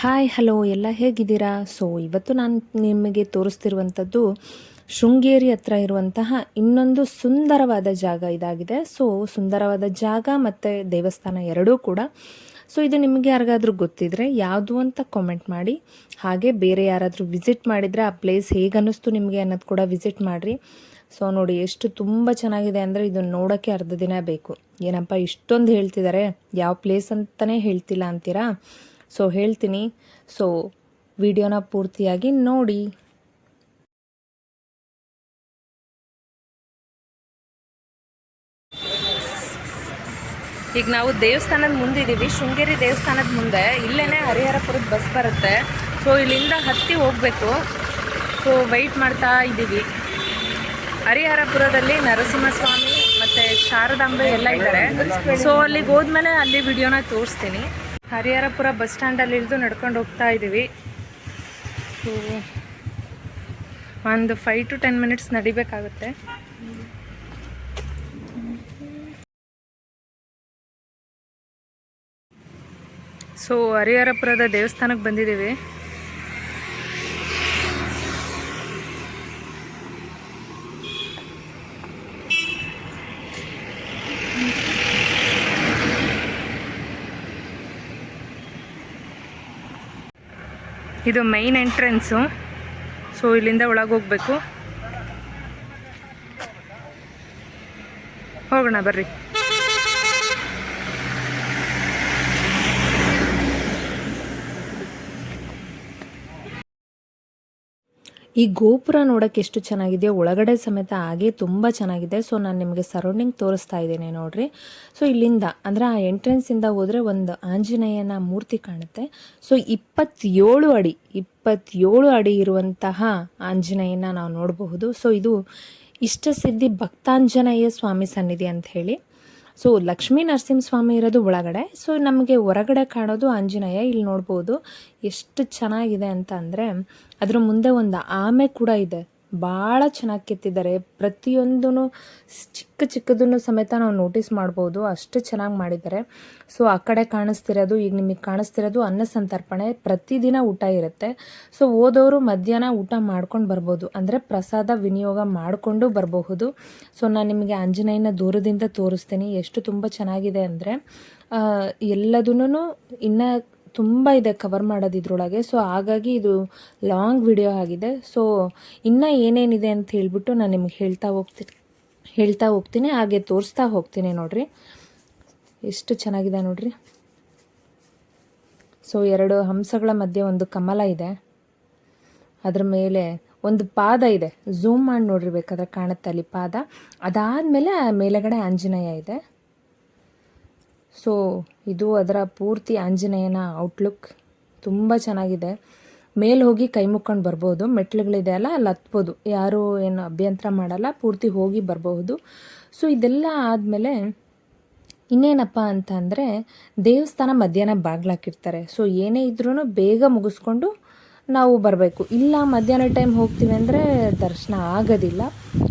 Hi hello ಎಲ್ಲ ಹೇಗಿದ್ದೀರಾ? So ಇವತ್ತು ನಾನು ನಿಮಗೆ ತೋರಿಸ್ತಿರುವಂಥದ್ದು ಶೃಂಗೇರಿ ಹತ್ರ ಇರುವಂತಹ ಇನ್ನೊಂದು ಸುಂದರವಾದ ಜಾಗ ಇದಾಗಿದೆ. ಸೊ ಸುಂದರವಾದ ಜಾಗ ಮತ್ತು ದೇವಸ್ಥಾನ ಎರಡೂ ಕೂಡ. ಸೊ ಇದು ನಿಮಗೆ ಯಾರಿಗಾದರೂ ಗೊತ್ತಿದ್ರೆ ಯಾವುದು ಅಂತ ಕಾಮೆಂಟ್ ಮಾಡಿ. ಹಾಗೆ ಬೇರೆ ಯಾರಾದರೂ ವಿಸಿಟ್ ಮಾಡಿದರೆ ಆ ಪ್ಲೇಸ್ ಹೇಗೆ ಅನ್ನಿಸ್ತು ನಿಮಗೆ ಅನ್ನೋದು ಕೂಡ ವಿಸಿಟ್ ಮಾಡಿರಿ. ಸೊ ನೋಡಿ, ಎಷ್ಟು ತುಂಬ ಚೆನ್ನಾಗಿದೆ ಅಂದರೆ ಇದನ್ನು ನೋಡೋಕ್ಕೆ ಅರ್ಧ ದಿನ ಬೇಕು. ಏನಪ್ಪ, ಇಷ್ಟೊಂದು ಹೇಳ್ತಿದ್ದಾರೆ ಯಾವ ಪ್ಲೇಸ್ ಅಂತಲೇ ಹೇಳ್ತಿಲ್ಲ ಅಂತೀರಾ? ಸೊ ಹೇಳ್ತೀನಿ. ಸೊ ವಿಡಿಯೋನ ಪೂರ್ತಿಯಾಗಿ ನೋಡಿ. ಈಗ ನಾವು ದೇವಸ್ಥಾನದ ಮುಂದೆ ಇದ್ದೀವಿ ಶೃಂಗೇರಿ ದೇವಸ್ಥಾನದ ಮುಂದೆ. ಇಲ್ಲೇ ಹರಿಹರಪುರದ ಬಸ್ ಬರುತ್ತೆ. ಸೊ ಇಲ್ಲಿಂದ ಹತ್ತಿ ಹೋಗಬೇಕು. ಸೊ ವೆಯ್ಟ್ ಮಾಡ್ತಾ ಇದ್ದೀವಿ ಹರಿಹರಪುರದಲ್ಲಿ ನರಸಿಂಹಸ್ವಾಮಿ ಮತ್ತು ಶಾರದಾಂಬೆ ಎಲ್ಲ ಇದ್ದಾರೆ ಸೊ ಅಲ್ಲಿಗೆ ಹೋದ್ಮೇಲೆ ಅಲ್ಲಿ ವಿಡಿಯೋನ ತೋರಿಸ್ತೀನಿ. ಹರಿಹರಪುರ ಬಸ್ ಸ್ಟ್ಯಾಂಡಲ್ಲಿ ಇಳಿದು ನಡ್ಕೊಂಡು ಹೋಗ್ತಾ ಇದ್ದೀವಿ. ಸೊ ಒಂದು ಫೈವ್ ಟು ಟೆನ್ ಮಿನಿಟ್ಸ್ ನಡಿಬೇಕಾಗುತ್ತೆ. ಸೊ ಹರಿಹರಪುರದ ದೇವಸ್ಥಾನಕ್ಕೆ ಬಂದಿದ್ದೀವಿ. ಇದು ಮೈನ್ ಎಂಟ್ರೆನ್ಸು ಸೊ ಇಲ್ಲಿಂದ ಒಳಗೆ ಹೋಗ್ಬೇಕು. ಹೋಗೋಣ ಬರ್ರಿ. ಈ ಗೋಪುರ ನೋಡಕ್ಕೆ ಎಷ್ಟು ಚೆನ್ನಾಗಿದೆ ಒಳಗಡೆ ಸಮೇತ ಹಾಗೆ ತುಂಬ ಚೆನ್ನಾಗಿದೆ. ಸೊ ನಾನು ನಿಮಗೆ ಸರೌಂಡಿಂಗ್ ತೋರಿಸ್ತಾ ಇದ್ದೀನಿ ನೋಡ್ರಿ. ಸೊ ಇಲ್ಲಿಂದ, ಅಂದರೆ ಆ ಎಂಟ್ರೆನ್ಸಿಂದ ಹೋದರೆ ಒಂದು ಆಂಜನೇಯನ ಮೂರ್ತಿ ಕಾಣುತ್ತೆ. ಸೊ ಇಪ್ಪತ್ತೇಳು ಅಡಿ ಇಪ್ಪತ್ತೇಳು ಅಡಿ ಇರುವಂತಹ ಆಂಜನೇಯನ ನಾವು ನೋಡಬಹುದು. ಸೊ ಇದು ಇಷ್ಟಸಿದ್ಧಿ ಭಕ್ತಾಂಜನೇಯ ಸ್ವಾಮಿ ಸನ್ನಿಧಿ ಅಂತ ಹೇಳಿ. ಸೊ ಲಕ್ಷ್ಮೀ ನರಸಿಂಹಸ್ವಾಮಿ ಇರೋದು ಒಳಗಡೆ. ಸೊ ನಮಗೆ ಹೊರಗಡೆ ಕಾಣೋದು ಆಂಜನೇಯ. ಇಲ್ಲಿ ನೋಡ್ಬೋದು ಎಷ್ಟು ಚೆನ್ನಾಗಿದೆ ಅಂತ ಅಂದರೆ, ಅದ್ರ ಮುಂದೆ ಒಂದು ಆಮೆ ಕೂಡ ಇದೆ. ಭಾಳ ಚೆನ್ನಾಗಿ ಕೆತ್ತಿದ್ದಾರೆ. ಪ್ರತಿಯೊಂದೂ ಚಿಕ್ಕ ಚಿಕ್ಕದನ್ನು ಸಮೇತ ನಾವು ನೋಟಿಸ್ ಮಾಡ್ಬೋದು. ಅಷ್ಟು ಚೆನ್ನಾಗಿ ಮಾಡಿದ್ದಾರೆ. ಸೊ, ಆ ಕಡೆ ಕಾಣಿಸ್ತಿರೋದು, ಈಗ ನಿಮಗೆ ಕಾಣಿಸ್ತಿರೋದು ಅನ್ನ ಸಂತರ್ಪಣೆ. ಪ್ರತಿದಿನ ಊಟ ಇರುತ್ತೆ. ಸೊ, ಓದೋರು ಮಧ್ಯಾಹ್ನ ಊಟ ಮಾಡ್ಕೊಂಡು ಬರ್ಬೋದು. ಅಂದರೆ ಪ್ರಸಾದ ವಿನಿಯೋಗ ಮಾಡಿಕೊಂಡು ಬರಬಹುದು. ಸೊ, ನಾನು ನಿಮಗೆ ಆಂಜನೇಯನ ದೂರದಿಂದ ತೋರಿಸ್ತೀನಿ. ಎಷ್ಟು ತುಂಬ ಚೆನ್ನಾಗಿದೆ ಅಂದರೆ ಎಲ್ಲದನ್ನೂ ಇನ್ನು ತುಂಬ ಇದೆ ಕವರ್ ಮಾಡೋದು ಇದ್ರೊಳಗೆ. ಸೊ ಹಾಗಾಗಿ ಇದು ಲಾಂಗ್ ವಿಡಿಯೋ ಆಗಿದೆ. ಸೊ ಇನ್ನೂ ಏನೇನಿದೆ ಅಂತ ಹೇಳಿಬಿಟ್ಟು ನಾನು ನಿಮ್ಗೆ ಹೇಳ್ತಾ ಹೋಗ್ತೀನಿ ಹೇಳ್ತಾ ಹೋಗ್ತೀನಿ. ಹಾಗೆ ತೋರಿಸ್ತಾ ಹೋಗ್ತೀನಿ ನೋಡ್ರಿ. ಎಷ್ಟು ಚೆನ್ನಾಗಿದೆ ನೋಡ್ರಿ. ಸೊ ಎರಡು ಹಂಸಗಳ ಮಧ್ಯೆ ಒಂದು ಕಮಲ ಇದೆ. ಅದ್ರ ಮೇಲೆ ಒಂದು ಪಾದ ಇದೆ. ಝೂಮ್ ಮಾಡಿ ನೋಡ್ರಿ ಬೇಕಾದ್ರೆ ಕಾಣುತ್ತೆ ಅಲ್ಲಿ ಪಾದ. ಅದಾದಮೇಲೆ ಮೇಲೆಗಡೆ ಆಂಜನೇಯ ಇದೆ. ಸೊ ಇದು ಅದರ ಪೂರ್ತಿ ಆಂಜನೇಯನ ಔಟ್ಲುಕ್ ತುಂಬ ಚೆನ್ನಾಗಿದೆ. ಮೇಲೆ ಹೋಗಿ ಕೈ ಮುಕ್ಕೊಂಡು ಬರ್ಬೋದು. ಮೆಟ್ಲುಗಳಿದೆ ಅಲ್ಲ, ಅಲ್ಲಿ ಹತ್ಬೋದು. ಯಾರು ಏನು ಅಭ್ಯಂತರ ಮಾಡಲ್ಲ, ಪೂರ್ತಿ ಹೋಗಿ ಬರಬಹುದು. ಸೊ ಇದೆಲ್ಲ ಆದಮೇಲೆ ಇನ್ನೇನಪ್ಪ ಅಂತ ಅಂದರೆ ದೇವಸ್ಥಾನ ಮಧ್ಯಾಹ್ನ ಬಾಗ್ಲಾಕಿರ್ತಾರೆ ಸೊ ಏನೇ ಇದ್ರೂ ಬೇಗ ಮುಗಿಸ್ಕೊಂಡು ನಾವು ಬರಬೇಕು. ಇಲ್ಲ, ಮಧ್ಯಾಹ್ನ ಟೈಮ್ ಹೋಗ್ತೀವಿ ಅಂದರೆ ದರ್ಶನ ಆಗೋದಿಲ್ಲ.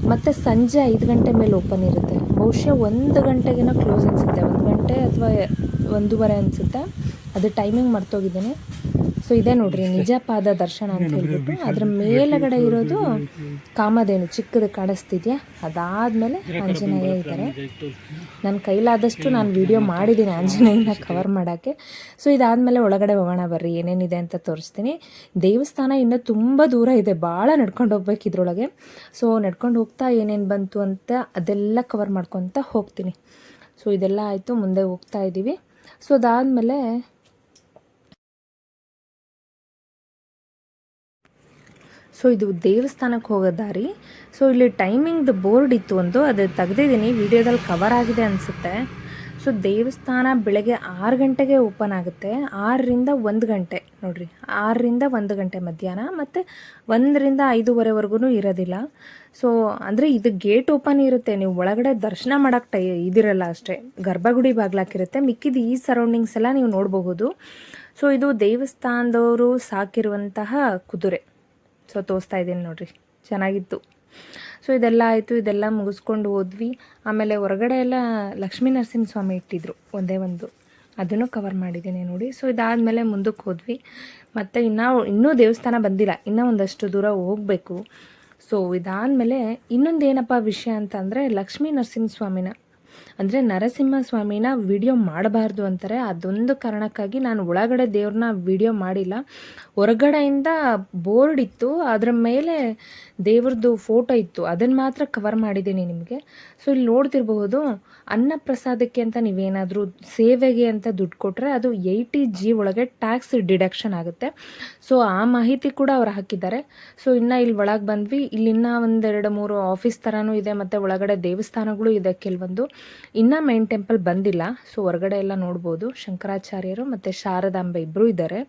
ಮತ್ತು ಸಂಜೆ ಐದು ಗಂಟೆ ಮೇಲೆ ಓಪನ್ ಇರುತ್ತೆ. ಬಹುಶಃ ಒಂದು ಗಂಟೆಗೇನೋ ಕ್ಲೋಸ್ ಅನಿಸುತ್ತೆ. ಒಂದು ಗಂಟೆ ಅಥವಾ ಒಂದೂವರೆ ಅನಿಸುತ್ತೆ. ಅದು ಟೈಮಿಂಗ್ ಮರ್ತೋಗಿದ್ದೀನಿ. ಸೊ ಇದೆ ನೋಡ್ರಿ, ನಿಜಪಾದ ದರ್ಶನ ಅಂತ ಹೇಳ್ಬಿಟ್ಟು ಅದ್ರ ಮೇಲಗಡೆ ಇರೋದು ಕಾಮಧೇನು, ಚಿಕ್ಕದು ಕಾಣಿಸ್ತಿದ್ಯಾ? ಅದಾದಮೇಲೆ ಆಂಜನೇಯ ಇದ್ದಾರೆ. ನನ್ನ ಕೈಲಾದಷ್ಟು ನಾನು ವಿಡಿಯೋ ಮಾಡಿದ್ದೀನಿ ಆಂಜನೇಯನ ಕವರ್ ಮಾಡೋಕ್ಕೆ. ಸೊ ಇದಾದಮೇಲೆ ಒಳಗಡೆ ಹೋಗೋಣ ಬರ್ರಿ, ಏನೇನಿದೆ ಅಂತ ತೋರಿಸ್ತೀನಿ. ದೇವಸ್ಥಾನ ಇನ್ನೂ ತುಂಬ ದೂರ ಇದೆ ಭಾಳ ನಡ್ಕೊಂಡು ಹೋಗ್ಬೇಕು ಇದ್ರೊಳಗೆ. ಸೊ ನಡ್ಕೊಂಡು ಹೋಗ್ತಾ ಏನೇನು ಬಂತು ಅಂತ ಅದೆಲ್ಲ ಕವರ್ ಮಾಡ್ಕೊತ ಹೋಗ್ತೀನಿ. ಸೊ ಇದೆಲ್ಲ ಆಯಿತು, ಮುಂದೆ ಹೋಗ್ತಾ ಇದ್ದೀವಿ ಸೊ ಅದಾದಮೇಲೆ ಸೊ ಇದು ದೇವಸ್ಥಾನಕ್ಕೆ ಹೋಗೋ ದಾರಿ. ಸೊ ಇಲ್ಲಿ ಟೈಮಿಂಗ್ದು ಬೋರ್ಡ್ ಇತ್ತು ಒಂದು. ಅದು ತೆಗ್ದಿದ್ದೀನಿ. ವಿಡಿಯೋದಲ್ಲಿ ಕವರ್ ಆಗಿದೆ ಅನಿಸುತ್ತೆ. ಸೊ ದೇವಸ್ಥಾನ ಬೆಳಗ್ಗೆ ಆರು ಗಂಟೆಗೆ ಓಪನ್ ಆಗುತ್ತೆ. ಆರರಿಂದ ಒಂದು ಗಂಟೆ. ನೋಡಿರಿ. ಆರರಿಂದ ಒಂದು ಗಂಟೆ ಮಧ್ಯಾಹ್ನ ಮತ್ತು ಒಂದರಿಂದ ಐದೂವರೆವರೆಗೂ ಇರೋದಿಲ್ಲ. ಸೊ ಅಂದರೆ ಇದು ಗೇಟ್ ಓಪನ್ ಇರುತ್ತೆ. ನೀವು ಒಳಗಡೆ ದರ್ಶನ ಮಾಡೋಕ್ಕೆ ಟೈ, ಇದಿರಲ್ಲ ಅಷ್ಟೇ. ಗರ್ಭಗುಡಿ ಬಾಗ್ಲಾಕಿರುತ್ತೆ. ಮಿಕ್ಕಿದ ಈ ಸರೌಂಡಿಂಗ್ಸ್ ಎಲ್ಲ ನೀವು ನೋಡಬಹುದು. ಸೊ ಇದು ದೇವಸ್ಥಾನದವರು ಸಾಕಿರುವಂತಹ ಕುದುರೆ. ಸೊ ತೋರಿಸ್ತಾ ಇದ್ದೀನಿ ನೋಡಿರಿ. ಚೆನ್ನಾಗಿತ್ತು. ಸೊ ಇದೆಲ್ಲ ಆಯಿತು, ಇದೆಲ್ಲ ಮುಗಿಸ್ಕೊಂಡು ಹೋದ್ವಿ. ಆಮೇಲೆ ಹೊರಗಡೆ ಎಲ್ಲ ಲಕ್ಷ್ಮೀ ನರಸಿಂಹಸ್ವಾಮಿ ಇಟ್ಟಿದ್ರು, ಒಂದೇ ಒಂದು. ಅದನ್ನು ಕವರ್ ಮಾಡಿದ್ದೀನಿ ನೋಡಿ. ಸೊ ಇದಾದಮೇಲೆ ಮುಂದಕ್ಕೆ ಹೋದ್ವಿ. ಮತ್ತು ಇನ್ನೂ ಇನ್ನೂ ದೇವಸ್ಥಾನ ಬಂದಿಲ್ಲ. ಇನ್ನೂ ಒಂದಷ್ಟು ದೂರ ಹೋಗಬೇಕು. ಸೊ ಇದಾದಮೇಲೆ ಇನ್ನೊಂದು ಏನಪ್ಪ ವಿಷಯ ಅಂತಂದರೆ ಲಕ್ಷ್ಮೀ ನರಸಿಂಹಸ್ವಾಮಿನ ಅಂದರೆ ನರಸಿಂಹ ಸ್ವಾಮಿನ ವಿಡಿಯೋ ಮಾಡಬಾರ್ದು ಅಂತಾರೆ. ಅದೊಂದು ಕಾರಣಕ್ಕಾಗಿ ನಾನು ಒಳಗಡೆ ದೇವ್ರನ್ನ ವಿಡಿಯೋ ಮಾಡಿಲ್ಲ. ಹೊರಗಡೆಯಿಂದ ಬೋರ್ಡ್ ಇತ್ತು. ಅದರ ಮೇಲೆ ದೇವ್ರದ್ದು ಫೋಟೋ ಇತ್ತು. ಅದನ್ನು ಮಾತ್ರ ಕವರ್ ಮಾಡಿದ್ದೀನಿ ನಿಮಗೆ. ಸೊ, ಇಲ್ಲಿ ನೋಡ್ತಿರಬಹುದು ಅನ್ನ ಪ್ರಸಾದಕ್ಕೆ ಅಂತ ನೀವೇನಾದರೂ ಸೇವೆಗೆ ಅಂತ ದುಡ್ಡು ಕೊಟ್ಟರೆ ಅದು ಏಯ್ಟಿ ಜಿ ಒಳಗೆ ಟ್ಯಾಕ್ಸ್ ಡಿಡಕ್ಷನ್ ಆಗುತ್ತೆ. ಸೊ, ಆ ಮಾಹಿತಿ ಕೂಡ ಅವ್ರು ಹಾಕಿದ್ದಾರೆ. ಸೊ, ಇನ್ನು ಇಲ್ಲಿ ಒಳಗೆ ಬಂದ್ವಿ. ಇಲ್ಲಿ ಇನ್ನೂ ಒಂದೆರಡು ಮೂರು ಆಫೀಸ್ ಥರನೂ ಇದೆ. ಮತ್ತು ಒಳಗಡೆ ದೇವಸ್ಥಾನಗಳು ಇದೆ ಕೆಲವೊಂದು. ಇನ್ನೂ ಮೈನ್ ಟೆಂಪಲ್ ಬಂದಿಲ್ಲ. ಸೊ ಹೊರಗಡೆ ಎಲ್ಲ ನೋಡ್ಬೋದು. ಶಂಕರಾಚಾರ್ಯರು ಮತ್ತು ಶಾರದಾಂಬೆ ಇಬ್ಬರೂ ಇದ್ದಾರೆ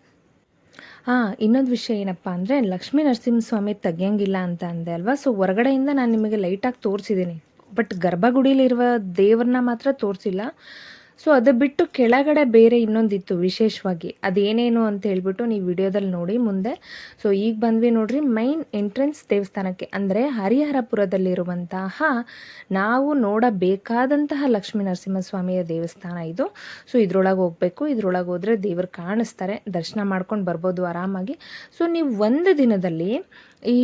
ಹಾಂ ಇನ್ನೊಂದು ವಿಷಯ ಏನಪ್ಪ ಅಂದರೆ, ಲಕ್ಷ್ಮೀ ನರಸಿಂಹಸ್ವಾಮಿ ತೆಗಿಯಂಗಿಲ್ಲ ಅಂತ ಅಂದೆ ಅಲ್ವಾ? ಸೊ ಹೊರಗಡೆಯಿಂದ ನಾನು ನಿಮಗೆ ಲೈಟಾಗಿ ತೋರಿಸಿದ್ದೀನಿ ಬಟ್ ಗರ್ಭಗುಡಿಲಿರುವ ದೇವ್ರನ್ನ ಮಾತ್ರ ತೋರಿಸಿಲ್ಲ. ಸೊ ಅದು ಬಿಟ್ಟು ಕೆಳಗಡೆ ಬೇರೆ ಇನ್ನೊಂದಿತ್ತು ವಿಶೇಷವಾಗಿ. ಅದೇನೇನು ಅಂತ ಹೇಳ್ಬಿಟ್ಟು ನೀವು ವಿಡಿಯೋದಲ್ಲಿ ನೋಡಿ ಮುಂದೆ. ಸೊ ಈಗ ಬಂದ್ವಿ ನೋಡ್ರಿ ಮೈನ್ ಎಂಟ್ರೆನ್ಸ್ ದೇವಸ್ಥಾನಕ್ಕೆ. ಅಂದರೆ ಹರಿಹರಪುರದಲ್ಲಿರುವಂತಹ ನಾವು ನೋಡಬೇಕಾದಂತಹ ಲಕ್ಷ್ಮೀ ನರಸಿಂಹಸ್ವಾಮಿಯ ದೇವಸ್ಥಾನ ಇದು. ಸೊ ಇದ್ರೊಳಗೆ ಹೋಗಬೇಕು, ಇದ್ರೊಳಗೆ ಹೋದರೆ ದೇವರು ಕಾಣಿಸ್ತಾರೆ, ದರ್ಶನ ಮಾಡ್ಕೊಂಡು ಬರ್ಬೋದು ಆರಾಮಾಗಿ. ಸೊ ನೀವು ಒಂದು ದಿನದಲ್ಲಿ ಈ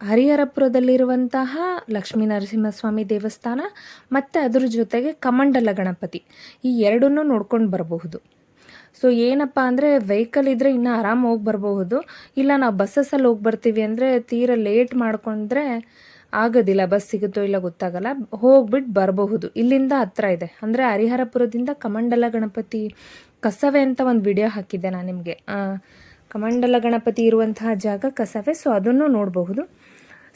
ಹರಿಹರಪುರದಲ್ಲಿರುವಂತಹ ಲಕ್ಷ್ಮೀ ನರಸಿಂಹಸ್ವಾಮಿ ದೇವಸ್ಥಾನ ಮತ್ತು ಅದ್ರ ಜೊತೆಗೆ ಕಮಂಡಲ ಗಣಪತಿ. ಈ ಎರಡನ್ನೂ ನೋಡ್ಕೊಂಡು ಬರಬಹುದು. ಸೊ ಏನಪ್ಪ ಅಂದರೆ ವೆಹಿಕಲ್ ಇದ್ದರೆ ಇನ್ನೂ ಆರಾಮ ಹೋಗಿ ಬರಬಹುದು. ಇಲ್ಲ ನಾವು ಬಸ್ಸಸ್ಸಲ್ಲಿ ಹೋಗಿ ಬರ್ತೀವಿ ಅಂದರೆ ತೀರ ಲೇಟ್ ಮಾಡ್ಕೊಂಡ್ರೆ ಆಗೋದಿಲ್ಲ ಬಸ್ ಸಿಗುತ್ತೋ ಇಲ್ಲ ಗೊತ್ತಾಗಲ್ಲ. ಹೋಗ್ಬಿಟ್ಟು ಬರಬಹುದು. ಇಲ್ಲಿಂದ ಹತ್ರ ಇದೆ. ಅಂದರೆ ಹರಿಹರಪುರದಿಂದ ಕಮಂಡಲ ಗಣಪತಿ ಕಸವೆ ಅಂತ ಒಂದು ವಿಡಿಯೋ ಹಾಕಿದ್ದೆ ನಾನು ನಿಮಗೆ. ಕಮಂಡಲ ಗಣಪತಿ ಇರುವಂತಹ ಜಾಗ ಕಸವೆ. ಸೊ ಅದನ್ನು ನೋಡಬಹುದು.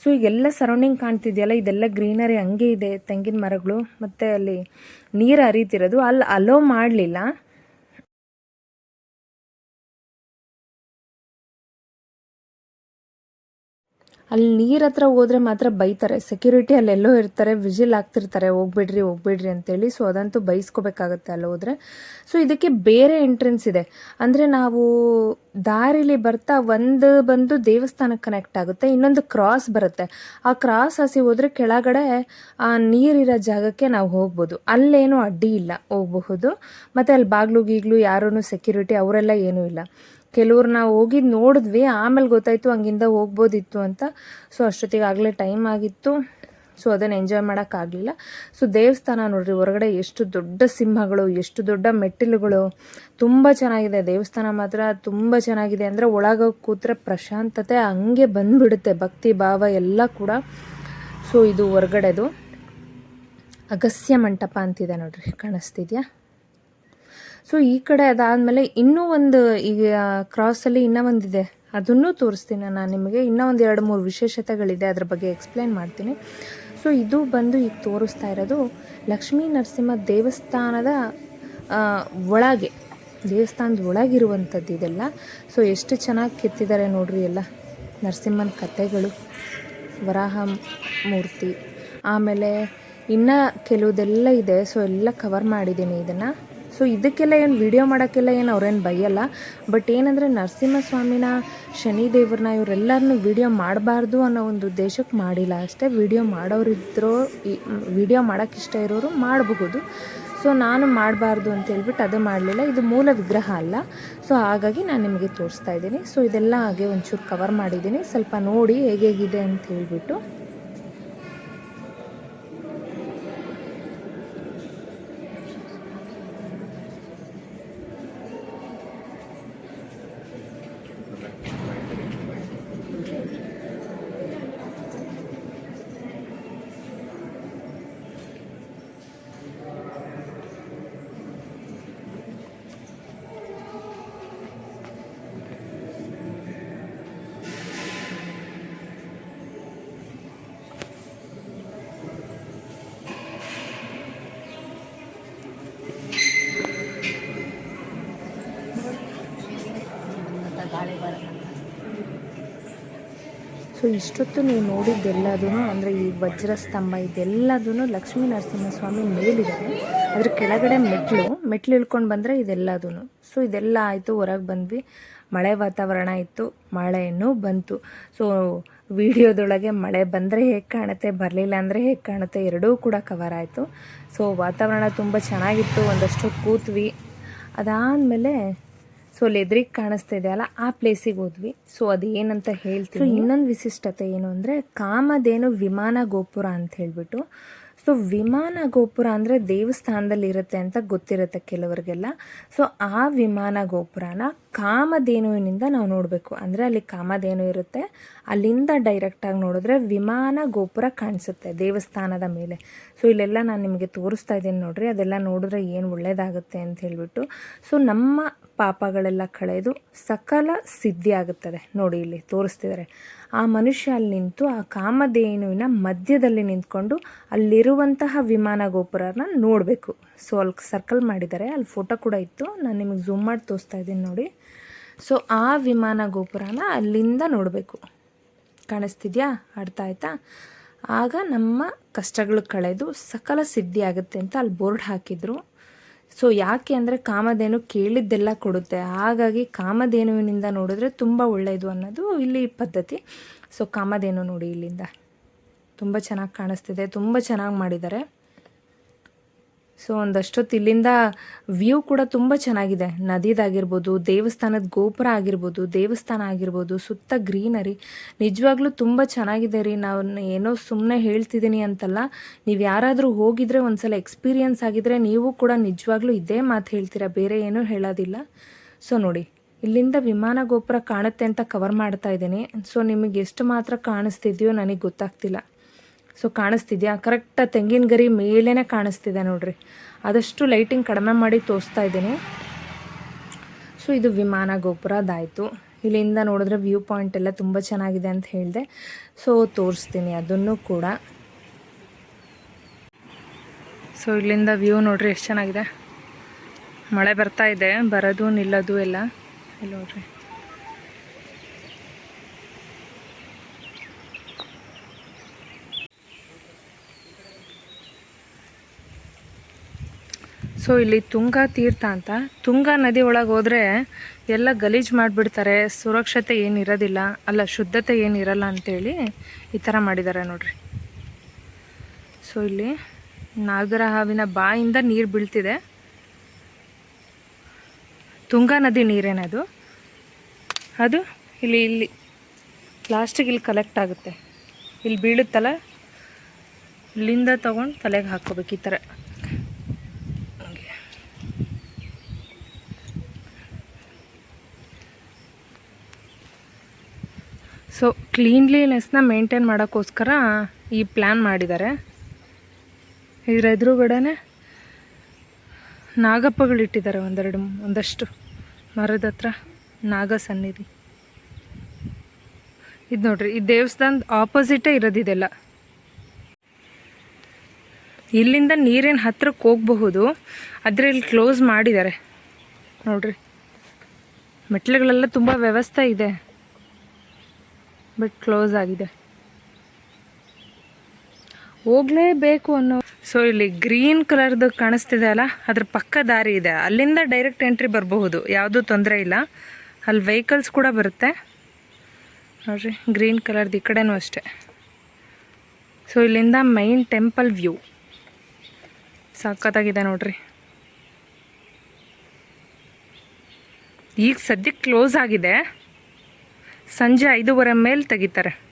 ಸೊ ಈಗೆಲ್ಲ ಸರೌಂಡಿಂಗ್ ಕಾಣ್ತಿದೆಯಲ್ಲ, ಇದೆಲ್ಲ ಗ್ರೀನರಿ ಹಂಗೆ ಇದೆ, ತೆಂಗಿನ ಮರಗಳು, ಮತ್ತು ಅಲ್ಲಿ ನೀರು ಹರಿತಿರೋದು ಅಲ್ಲಿ ಅಲೋ ಮಾಡಲಿಲ್ಲ. ಅಲ್ಲಿ ನೀರ್ ಹತ್ರ ಹೋದ್ರೆ ಮಾತ್ರ ಬೈತಾರೆ. ಸೆಕ್ಯೂರಿಟಿ ಅಲ್ಲೆಲ್ಲೋ ಇರ್ತಾರೆ ವಿಜಿಲ್ ಆಗ್ತಿರ್ತಾರೆ. ಹೋಗ್ಬಿಡ್ರಿ ಹೋಗ್ಬಿಡ್ರಿ ಅಂತೇಳಿ ಸೊ ಅದಂತೂ ಬೈಸ್ಕೋಬೇಕಾಗತ್ತೆ ಅಲ್ಲಿ ಹೋದ್ರೆ. ಸೊ ಇದಕ್ಕೆ ಬೇರೆ ಎಂಟ್ರೆನ್ಸ್ ಇದೆ. ಅಂದರೆ ನಾವು ದಾರಿಲಿ ಬರ್ತಾ ಒಂದು ಬಂದು ದೇವಸ್ಥಾನಕ್ಕೆ ಕನೆಕ್ಟ್ ಆಗುತ್ತೆ, ಇನ್ನೊಂದು ಕ್ರಾಸ್ ಬರುತ್ತೆ. ಆ ಕ್ರಾಸ್ ಹಸಿ ಹೋದ್ರೆ ಕೆಳಗಡೆ, ಆ ನೀರಿರೋ ಜಾಗಕ್ಕೆ ನಾವು ಹೋಗ್ಬೋದು. ಅಲ್ಲೇನು ಅಡ್ಡಿ ಇಲ್ಲ ಹೋಗಬಹುದು. ಮತ್ತು ಅಲ್ಲಿ ಬಾಗ್ಲು ಗೀಗ್ಲು ಯಾರೂ ಸೆಕ್ಯೂರಿಟಿ ಅವರೆಲ್ಲ ಏನೂ ಇಲ್ಲ. ಕೆಲವ್ರು ನಾವು ಹೋಗಿ ನೋಡಿದ್ವಿ, ಆಮೇಲೆ ಗೊತ್ತಾಯಿತು ಹಂಗಿಂದ ಹೋಗ್ಬೋದಿತ್ತು ಅಂತ. ಸೊ ಅಷ್ಟೊತ್ತಿಗೆ ಆಗಲೇ ಟೈಮ್ ಆಗಿತ್ತು. ಸೊ ಅದನ್ನು ಎಂಜಾಯ್ ಮಾಡೋಕ್ಕಾಗಲಿಲ್ಲ ಸೊ ದೇವಸ್ಥಾನ ನೋಡ್ರಿ, ಹೊರಗಡೆ ಎಷ್ಟು ದೊಡ್ಡ ಸಿಂಹಗಳು, ಎಷ್ಟು ದೊಡ್ಡ ಮೆಟ್ಟಿಲುಗಳು. ತುಂಬ ಚೆನ್ನಾಗಿದೆ. ದೇವಸ್ಥಾನ ಮಾತ್ರ ತುಂಬ ಚೆನ್ನಾಗಿದೆ. ಅಂದರೆ ಒಳಗೆ ಕೂತ್ರೆ ಪ್ರಶಾಂತತೆ ಹಂಗೆ ಬಂದುಬಿಡುತ್ತೆ. ಭಕ್ತಿ, ಭಾವ ಎಲ್ಲ ಕೂಡ. ಸೊ ಇದು ಹೊರಗಡೆದು. ಅಗಸ್ಯ ಮಂಟಪ ಅಂತಿದೆ ನೋಡ್ರಿ, ಕಾಣಿಸ್ತಿದ್ಯಾ? ಸೊ ಈ ಕಡೆ ಅದಾದಮೇಲೆ ಇನ್ನೂ ಒಂದು ಈಗ ಕ್ರಾಸಲ್ಲಿ ಇನ್ನೂ ಒಂದಿದೆ. ಅದನ್ನು ತೋರಿಸ್ತೀನಿ ನಾನು ನಿಮಗೆ. ಇನ್ನೂ ಒಂದು ಎರಡು, ಮೂರು ವಿಶೇಷತೆಗಳಿದೆ ಅದ್ರ ಬಗ್ಗೆ ಎಕ್ಸ್ಪ್ಲೇನ್ ಮಾಡ್ತೀನಿ. ಸೊ ಇದು ಬಂದು ಈಗ ತೋರಿಸ್ತಾ ಇರೋದು ಲಕ್ಷ್ಮೀ ನರಸಿಂಹ ದೇವಸ್ಥಾನದ ಒಳಗೆ, ದೇವಸ್ಥಾನದ ಒಳಗಿರುವಂಥದ್ದು ಇದೆಲ್ಲ. ಸೊ ಎಷ್ಟು ಚೆನ್ನಾಗಿ ಕೆತ್ತಿದ್ದಾರೆ ನೋಡ್ರಿ ಎಲ್ಲ ನರಸಿಂಹನ ಕಥೆಗಳು. ವರಾಹ ಮೂರ್ತಿ. ಆಮೇಲೆ ಇನ್ನು ಕೆಲವುದೆಲ್ಲ ಇದೆ. ಸೊ ಎಲ್ಲ ಕವರ್ ಮಾಡಿದ್ದೀನಿ ಇದನ್ನು. ಸೊ ಇದಕ್ಕೆಲ್ಲ ಏನು ವಿಡಿಯೋ ಮಾಡೋಕ್ಕೆಲ್ಲ ಏನು ಅವ್ರೇನು ಬೈಯಲ್ಲ. ಬಟ್ ಏನಂದರೆ ನರಸಿಂಹಸ್ವಾಮಿನ, ಶನಿದೇವ್ರನ್ನ ಇವರೆಲ್ಲರನ್ನೂ ವಿಡಿಯೋ ಮಾಡಬಾರ್ದು ಅನ್ನೋ ಒಂದು ಉದ್ದೇಶಕ್ಕೆ ಮಾಡಿಲ್ಲ. ಅಷ್ಟೇ ವಿಡಿಯೋ ಮಾಡೋರಿದ್ರೋ, ಈ ವಿಡಿಯೋ ಮಾಡೋಕ್ಕೆ ಇಷ್ಟ ಇರೋರು ಮಾಡಬಹುದು. ಸೊ ನಾನು ಮಾಡಬಾರ್ದು ಅಂತ ಹೇಳ್ಬಿಟ್ಟು ಅದು ಮಾಡಲಿಲ್ಲ. ಇದು ಮೂಲ ವಿಗ್ರಹ ಅಲ್ಲ. ಸೊ ಹಾಗಾಗಿ ನಾನು ನಿಮಗೆ ತೋರಿಸ್ತಾ ಇದ್ದೀನಿ. ಸೊ ಇದೆಲ್ಲ ಹಾಗೆ ಒಂಚೂರು ಕವರ್ ಮಾಡಿದ್ದೀನಿ. ಸ್ವಲ್ಪ ನೋಡಿ ಹೇಗೆ ಹೇಗಿದೆ ಅಂತ ಹೇಳ್ಬಿಟ್ಟು. ಸೊ ಇಷ್ಟೊತ್ತು ನೀವು ನೋಡಿದ್ದೆಲ್ಲದೂ ಅಂದರೆ ಈ ವಜ್ರಸ್ತಂಭ ಇದೆಲ್ಲದೂ ಲಕ್ಷ್ಮೀ ನರಸಿಂಹಸ್ವಾಮಿ ಮೇಲಿದ್ದಾರೆ ಅದ್ರ ಕೆಳಗಡೆ ಮೆಟ್ಲು ಮೆಟ್ಲು ಇಳ್ಕೊಂಡು ಬಂದರೆ ಇದೆಲ್ಲದೂ ಸೊ ಇದೆಲ್ಲ ಆಯಿತು, ಹೊರಗೆ ಬಂದ್ವಿ. ಮಳೆ ವಾತಾವರಣ ಇತ್ತು ಮಳೆಯನ್ನು ಬಂತು. ಸೊ ವಿಡಿಯೋದೊಳಗೆ ಮಳೆ ಬಂದರೆ ಹೇಗೆ ಕಾಣುತ್ತೆ, ಬರಲಿಲ್ಲ ಅಂದರೆ ಹೇಗೆ ಕಾಣುತ್ತೆ, ಎರಡೂ ಕೂಡ ಕವರ್ ಆಯಿತು. ಸೊ ವಾತಾವರಣ ತುಂಬ ಚೆನ್ನಾಗಿತ್ತು, ಒಂದಷ್ಟು ಕೂತ್ವಿ. ಅದಾದಮೇಲೆ ಸೊ ಲೆದ್ರಿಗ್ ಕಾಣಿಸ್ತಾ ಕಾಣಿಸ್ತಾ ಇದೆಯಲ್ಲ ಆ ಪ್ಲೇಸಿಗೆ ಹೋದ್ವಿ. ಸೊ ಅದು ಏನಂತ ಹೇಳ್ತೀವಿ ಇನ್ನೊಂದು ವಿಶಿಷ್ಟತೆ ಏನು ಅಂದರೆ, ಕಾಮಧೇನು ವಿಮಾನ ಗೋಪುರ ಅಂತ ಹೇಳ್ಬಿಟ್ಟು. ಸೊ ವಿಮಾನ ಗೋಪುರ ಅಂದರೆ ದೇವಸ್ಥಾನದಲ್ಲಿ ಇರುತ್ತೆ ಅಂತ ಗೊತ್ತಿರುತ್ತೆ ಕೆಲವರಿಗೆಲ್ಲ. ಸೊ ಆ ವಿಮಾನ ಗೋಪುರನ ಕಾಮಧೇನುವಿನಿಂದ ನಾವು ನೋಡಬೇಕು. ಅಂದರೆ ಅಲ್ಲಿ ಕಾಮಧೇನು ಇರುತ್ತೆ. ಅಲ್ಲಿಂದ ಡೈರೆಕ್ಟಾಗಿ ನೋಡಿದ್ರೆ ವಿಮಾನ ಗೋಪುರ ಕಾಣಿಸುತ್ತೆ ದೇವಸ್ಥಾನದ ಮೇಲೆ. ಸೊ ಇಲ್ಲೆಲ್ಲ ನಾನು ನಿಮಗೆ ತೋರಿಸ್ತಾ ಇದ್ದೀನಿ ನೋಡಿರಿ. ಅದೆಲ್ಲ ನೋಡಿದ್ರೆ ಏನು ಒಳ್ಳೆಯದಾಗುತ್ತೆ ಅಂತ ಹೇಳ್ಬಿಟ್ಟು. ಸೊ ನಮ್ಮ ಪಾಪಗಳೆಲ್ಲ ಕಳೆದು ಸಕಲ ಸಿದ್ಧಿ ಆಗುತ್ತದೆ. ನೋಡಿ ಇಲ್ಲಿ ತೋರಿಸ್ತಿದ್ದಾರೆ ಆ ಮನುಷ್ಯ ಅಲ್ಲಿ ನಿಂತು ಆ ಕಾಮಧೇನುವಿನ ಮಧ್ಯದಲ್ಲಿ ನಿಂತ್ಕೊಂಡು ಅಲ್ಲಿರುವಂತಹ ವಿಮಾನ ಗೋಪುರನ ನೋಡಬೇಕು. ಸೊ ಅಲ್ಲಿ ಸರ್ಕಲ್ ಮಾಡಿದ್ದಾರೆ. ಅಲ್ಲಿ ಫೋಟೋ ಕೂಡ ಇತ್ತು. ನಾನು ನಿಮಗೆ ಝೂಮ್ ಮಾಡಿ ತೋರಿಸ್ತಾ ಇದ್ದೀನಿ ನೋಡಿ. ಸೊ ಆ ವಿಮಾನ ಗೋಪುರನ ಅಲ್ಲಿಂದ ನೋಡಬೇಕು. ಕಾಣಿಸ್ತಿದ್ಯಾ? ಅರ್ಥ ಆಯ್ತಾ ಆಗ ನಮ್ಮ ಕಷ್ಟಗಳು ಕಳೆದು ಸಕಲ ಸಿದ್ಧಿ ಆಗುತ್ತೆ ಅಂತ ಅಲ್ಲಿ ಬೋರ್ಡ್ ಹಾಕಿದ್ರು. ಸೊ ಯಾಕೆ ಅಂದರೆ ಕಾಮಧೇನು ಕೇಳಿದ್ದೆಲ್ಲ ಕೊಡುತ್ತೆ. ಹಾಗಾಗಿ ಕಾಮಧೇನುವಿನಿಂದ ನೋಡಿದ್ರೆ ತುಂಬ ಒಳ್ಳೆಯದು ಅನ್ನೋದು ಇಲ್ಲಿ ಪದ್ಧತಿ. ಸೊ ಕಾಮಧೇನು ನೋಡಿ ಇಲ್ಲಿಂದ. ತುಂಬ ಚೆನ್ನಾಗಿ ಕಾಣಿಸ್ತಿದೆ. ತುಂಬ ಚೆನ್ನಾಗಿ ಮಾಡಿದ್ದಾರೆ. ಸೊ ಒಂದಷ್ಟೊತ್ತು ಇಲ್ಲಿಂದ ವ್ಯೂ ಕೂಡ ತುಂಬ ಚೆನ್ನಾಗಿದೆ. ನದಿದಾಗಿರ್ಬೋದು, ದೇವಸ್ಥಾನದ ಗೋಪುರ ಆಗಿರ್ಬೋದು, ದೇವಸ್ಥಾನ ಆಗಿರ್ಬೋದು, ಸುತ್ತ ಗ್ರೀನರಿ ನಿಜವಾಗ್ಲೂ ತುಂಬ ಚೆನ್ನಾಗಿದೆ ರೀ. ನಾನು ಏನೋ ಸುಮ್ಮನೆ ಹೇಳ್ತಿದ್ದೀನಿ ಅಂತಲ್ಲ, ನೀವು ಯಾರಾದರೂ ಹೋಗಿದ್ರೆ ಒಂದ್ಸಲ ಎಕ್ಸ್ಪೀರಿಯನ್ಸ್ ಆಗಿದ್ರೆ ನೀವು ಕೂಡ ನಿಜವಾಗ್ಲೂ ಇದೇ ಮಾತು ಹೇಳ್ತೀರಾ, ಬೇರೆ ಏನೂ ಹೇಳೋದಿಲ್ಲ. ಸೊ ನೋಡಿ, ಇಲ್ಲಿಂದ ವಿಮಾನ ಗೋಪುರ ಕಾಣುತ್ತೆ ಅಂತ ಕವರ್ ಮಾಡ್ತಾ ಇದ್ದೀನಿ. ಸೊ ನಿಮಗೆ ಎಷ್ಟು ಮಾತ್ರ ಕಾಣಿಸ್ತಿದೆಯೋ ನನಗೆ ಗೊತ್ತಾಗ್ತಿಲ್ಲ. ಸೊ ಕಾಣಿಸ್ತಿದ್ಯಾ? ಕರೆಕ್ಟಾಗಿ ತೆಂಗಿನ ಗರಿ ಮೇಲೇ ಕಾಣಿಸ್ತಿದೆ ನೋಡ್ರಿ. ಆದಷ್ಟು ಲೈಟಿಂಗ್ ಕಡಿಮೆ ಮಾಡಿ ತೋರಿಸ್ತಾ ಇದ್ದೀನಿ. ಸೊ ಇದು ವಿಮಾನ ಗೋಪುರದಾಯಿತು ಇಲ್ಲಿಂದ ನೋಡಿದ್ರೆ ವ್ಯೂ ಪಾಯಿಂಟ್ ಎಲ್ಲ ತುಂಬ ಚೆನ್ನಾಗಿದೆ ಅಂತ ಹೇಳಿದೆ. ಸೊ ತೋರಿಸ್ತೀನಿ ಅದನ್ನು ಕೂಡ. ಸೊ ಇಲ್ಲಿಂದ ವ್ಯೂ ನೋಡ್ರಿ, ಎಷ್ಟು ಚೆನ್ನಾಗಿದೆ. ಮಳೆ ಬರ್ತಾ ಇದೆ, ಬರೋದು ನಿಲ್ಲೋದು ಎಲ್ಲ. ಇಲ್ಲಿ ನೋಡ್ರಿ. ಸೊ ಇಲ್ಲಿ ತುಂಗಾ ತೀರ್ಥ ಅಂತ. ತುಂಗಾ ನದಿ ಒಳಗೆ ಹೋದರೆ ಎಲ್ಲ ಗಲೀಜು ಮಾಡಿಬಿಡ್ತಾರೆ. ಸುರಕ್ಷತೆ ಏನಿರೋದಿಲ್ಲ ಅಲ್ಲ, ಶುದ್ಧತೆ ಏನಿರಲ್ಲ ಅಂತೇಳಿ ಈ ಥರ ಮಾಡಿದ್ದಾರೆ ನೋಡ್ರಿ. ಸೊ ಇಲ್ಲಿ ನಾಗರ ಹಾವಿನ ಬಾಯಿಂದ ನೀರು ಬೀಳ್ತಿದೆ. ತುಂಗಾ ನದಿ ನೀರೇನದು ಅದು? ಇಲ್ಲಿ ಇಲ್ಲಿ ಲಾಸ್ಟಿಗೆ ಇಲ್ಲಿ ಕಲೆಕ್ಟ್ ಆಗುತ್ತೆ. ಇಲ್ಲಿ ಬೀಳುತ್ತಲ್ಲ? ಇಲ್ಲಿಂದ ತೊಗೊಂಡು ತಲೆಗೆ ಹಾಕ್ಕೋಬೇಕು ಈ ಥರ ಸೊ ಕ್ಲೀನ್ಲಿನೆಸ್ನ ಮೇಂಟೈನ್ ಮಾಡೋಕ್ಕೋಸ್ಕರ ಈ ಪ್ಲ್ಯಾನ್ ಮಾಡಿದ್ದಾರೆ. ಇದರ ಎದುರುಗಡೆ ನಾಗಪ್ಪಗಳಿಟ್ಟಿದ್ದಾರೆ ಒಂದೆರಡು, ಒಂದಷ್ಟು ಮರದ ಹತ್ರ ನಾಗ ಸನ್ನಿಧಿ. ಇದು ನೋಡ್ರಿ, ಈ ದೇವಸ್ಥಾನದ ಆಪೋಸಿಟೇ ಇರೋದಿದೆಲ್ಲ ಇಲ್ಲಿಂದ ನೀರಿನ ಹತ್ರಕ್ಕೆ ಹೋಗಬಹುದು ಆದರೆ ಇಲ್ಲಿ ಕ್ಲೋಸ್ ಮಾಡಿದ್ದಾರೆ. ನೋಡ್ರಿ ಮೆಟ್ಲುಗಳೆಲ್ಲ ತುಂಬ ವ್ಯವಸ್ಥೆ ಇದೆ. ಬಟ್ ಕ್ಲೋಸ್ ಆಗಿದೆ. ಹೋಗಲೇಬೇಕು ಅನ್ನೋ ಸೊ ಇಲ್ಲಿ ಗ್ರೀನ್ ಕಲರ್ದು ಕಾಣಿಸ್ತಿದೆ ಅಲ್ಲ? ಅದ್ರ ಪಕ್ಕ ದಾರಿ ಇದೆ. ಅಲ್ಲಿಂದ ಡೈರೆಕ್ಟ್ ಎಂಟ್ರಿ ಬರಬಹುದು. ಯಾವುದೂ ತೊಂದರೆ ಇಲ್ಲ. ಅಲ್ಲಿ ವೆಹಿಕಲ್ಸ್ ಕೂಡ ಬರುತ್ತೆ. ನೋಡ್ರಿ, ಗ್ರೀನ್ ಕಲರ್ದು ಈ ಕಡೆನೂ ಅಷ್ಟೇ. ಸೊ ಇಲ್ಲಿಂದ ಮೈನ್ ಟೆಂಪಲ್ ವ್ಯೂ ಸಖತ್ತಾಗಿದೆ ನೋಡ್ರಿ. ಈಗ ಸದ್ಯಕ್ಕೆ ಕ್ಲೋಸ್ ಆಗಿದೆ. ಸಂಜೆ ಐದೂವರೆ ಮೇಲೆ ತೆಗಿತಾರೆ.